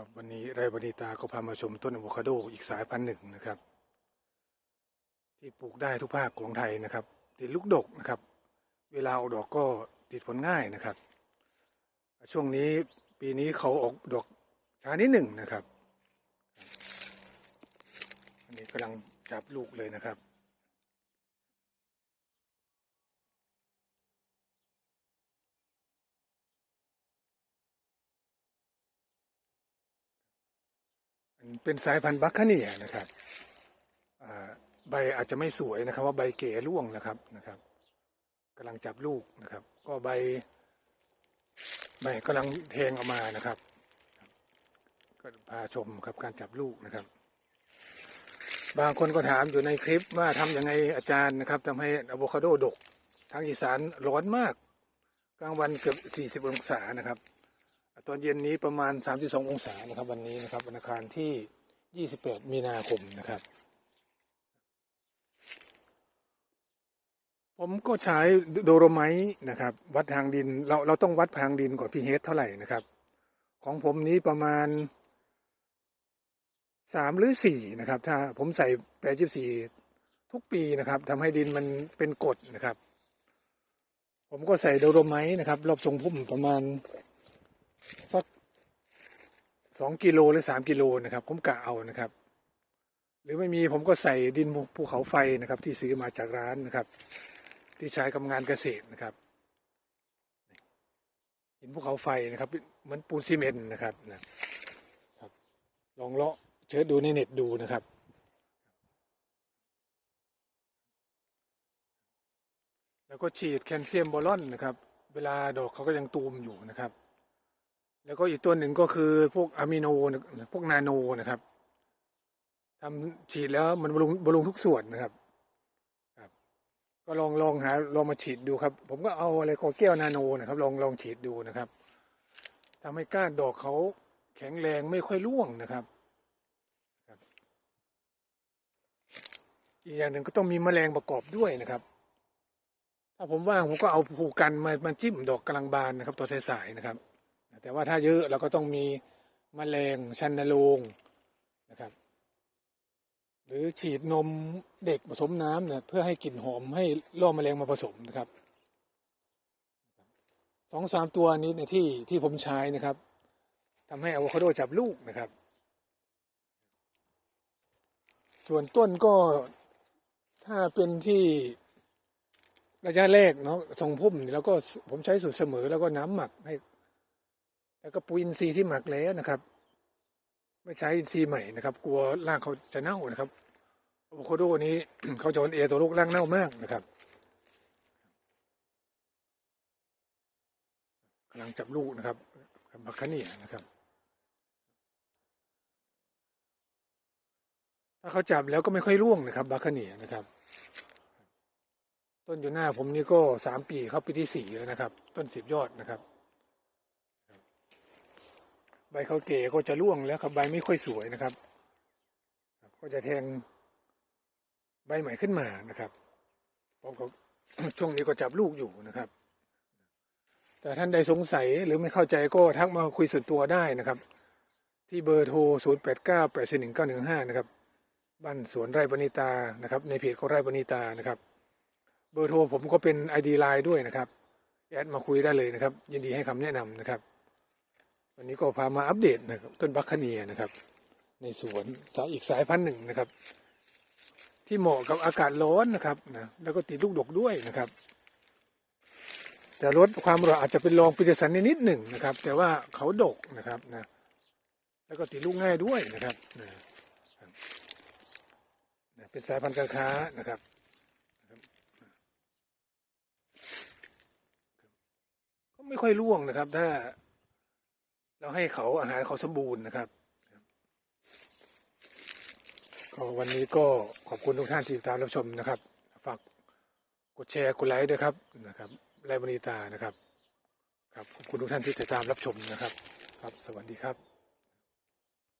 ครับวันนี้ไรบริตาก็พามาชมต้นอะโวคาโดอีกสายพันธุ์หนึ่งนะครับ ที่ปลูกได้ทุกภาคของไทยนะครับ ติดลูกดกนะครับ เวลาออกดอกก็ติดผลง่ายนะครับ ช่วงนี้ปีนี้เขาออกดอกช้านิดหนึ่งนะครับ อันนี้กำลังจับลูกเลยนะครับ เป็นสายพันธุ์บัคคาเนียนะครับใบอาจจะไม่สวยนะครับ ว่าใบเก๋ร่วงนะครับนะครับกำลังจับลูกนะครับ ก็ใบใบกำลังแทงออกมานะครับ ก็พาชมครับการจับลูกนะครับ บางคนก็ถามอยู่ในคลิปว่าทำยังไงอาจารย์นะครับทำให้อะโวคาโดดกทางอีสานร้อนมาก กลางวันเกือบ40องศานะครับ ตอนเย็นนี้ประมาณ 32 องศานะครับ วันนี้นะครับวันอังคารที่ 28 มีนาคมนะครับ ผมก็ใช้โดโรไมต์นะครับ วัดทางดินเราเราต้องวัดทางดินก่อนพีเฮดเท่าไหร่นะครับ ของผมนี้ประมาณสามหรือสี่นะครับ ถ้าผมใส่แปดจิบสี่ทุกปีนะครับทำให้ดินมันเป็นกรดนะครับ ผมก็ใส่โดโรไมต์นะครับ รอบทรงพุ่มประมาณ สักสองกิโลหรือสามกิโลนะครับ ผมกะเอานะครับ หรือไม่มีผมก็ใส่ดินภูเขาไฟนะครับ ที่ซื้อมาจากร้านนะครับ ที่ใช้กับงานเกษตรนะครับหินภูเขาไฟนะครับเหมือนปูนซีเมนต์นะครับนะครับ ลองเลาะเชิญดูในเน็ตดูนะครับแล้วก็ฉีดแคลเซียมบอลอนนะครับ เวลาดอกเขาก็ยังตูมอยู่นะครับ แล้วก็อีกตัวหนึ่งก็คือพวกอะมิโนพวกนาโนนะครับทำฉีดแล้วมันบำรุงบำรุงทุกส่วนนะครับครับ ก็ลองลองหาลองมาฉีดดูครับ ผมก็เอาอะไรก็แก้วนาโนนะครับ ลองลองฉีดดูนะครับทำให้ก้านดอกเขาแข็งแรงไม่ค่อยร่วงนะครับครับอีกอย่างหนึ่งก็ต้องมีแมลงประกอบด้วยนะครับ ถ้าผมว่างผมก็เอาผูกกันมามาจิ้มดอกกำลังบานนะครับ ตัวสายๆนะครับ แต่ว่าถ้าเยอะเราก็ต้องมีมแมลงชันนโรงนะครับ หรือฉีดนมเด็กผสมน้ำเนี่ยเพื่อให้กลิ่นหอมให้ล่อแมลงมาผสมนะครับสองสามตัวนี้ในยที่ที่ผมใช้นะครับทำให้อะโวคาโดจับลูกนะครับ ส่วนต้นก็ถ้าเป็นที่ระยะแรกเนาะทรงพุ่มแล้วก็ผมใช้สูตรเสมอแล้วก็น้ำหมักให้ แล้วก็ปุ๋ยอินทรีย์ที่หมักแล้วนะครับ ไม่ใช้อินทรีย์ใหม่นะครับ กลัวรากเขาจะเน่านะครับอะโวคาโดนี้เขาจะอ่อนเอตัวลูกร่างเน่ามากนะครับกำลังจับลูกนะครับบัคคาเนียนะครับ ถ้าเขาจับแล้วก็ไม่ค่อยร่วงนะครับบัคคาเนียนะครับต้นอยู่หน้าผมนี่ก็สามปีเข้าปีที่สี่แล้วนะครับ ต้นสิบยอดนะครับ ใบเขาเก๋ก็จะร่วงแล้วครับใบไม่ค่อยสวยนะครับ ก็จะแทงใบใหม่ขึ้นมานะครับผมก็ช่วงนี้ก็จับลูกอยู่นะครับ แต่ท่านใดสงสัยหรือไม่เข้าใจก็ทักมาคุยส่วนตัวได้นะครับ ที่เบอร์โทร 0 8 9 8 4 1 9 1 5 นะครับ บ้านสวนไร่ปณิตานะครับ ในเพจของไร่ปณิตานะครับ เบอร์โทรผมก็เป็น ID ไลน์ด้วยนะครับ แอดมาคุยได้เลยนะครับ ยินดีให้คำแนะนำนะครับ วันนี้ก็พามาอัปเดตนะครับ ต้นบัคคเนียนะครับ ในสวนสายอีกสายพันธุ์หนึ่งนะครับ ที่เหมาะกับอากาศร้อนนะครับนะแล้วก็ติดลูกดกด้วยนะครับ แต่ลดความร้อนอาจจะเป็นรองปิเตสันนิดหนึ่งนะครับ แต่ว่าเขาดกนะครับนะแล้วก็ติดลูกง่ายด้วยนะครับนะครับนะเป็นสายพันธุ์การค้านะครับก็ไม่ค่อยร่วงนะครับ ถ้า เราให้เขาอาหารเขาสมบูรณ์นะครับก็วันนี้ก็ขอบคุณทุกท่านที่ติดตามรับชมนะครับ ฝากกดแชร์กดไลค์ด้วยครับนะครับไลฟ์บริตานะครับ ครับขอบคุณทุกท่านที่ติดตามรับชมนะครับ ครับ สวัสดีครับ